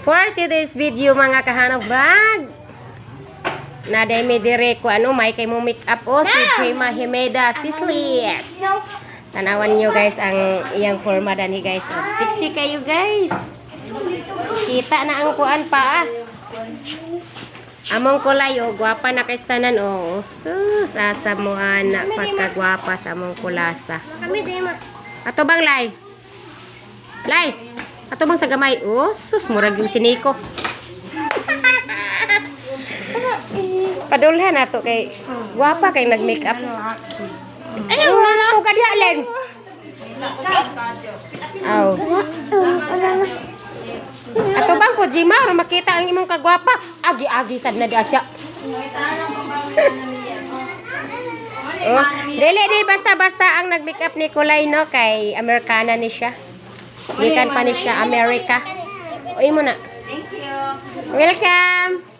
For today's video mga kahanap vlog. Naday may dire ko ano, may kay mo make up o si Jema Himeda Sislis. Tanawan nyo guys ang iyang forma dani guys. Oh, sexy kayo guys. Kita na ang kuan pa ah. Among kulay o gwapa na kay tanan o. Sus asa mo ana pagkagwapa sa among kulasa. Ato bang lay? Lay. Ato bang sa gamay? Oh, sus murag yung siniko. Padulhan ato kay gwapa kay nag-makeup. Ano wala ko kadiha len? Aw. Ato bang ko Jima ro makita ang imong kagwapa. Agi-agi sad na diya siya. Oh, dili di basta-basta ang nag-makeup ni Kulay no kay Amerikana ni siya. Gikan pa ni siya America. Uy mo na. Thank you. Welcome.